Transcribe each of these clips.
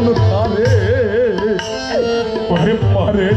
કોણ તારે પણ મારે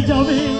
যাবে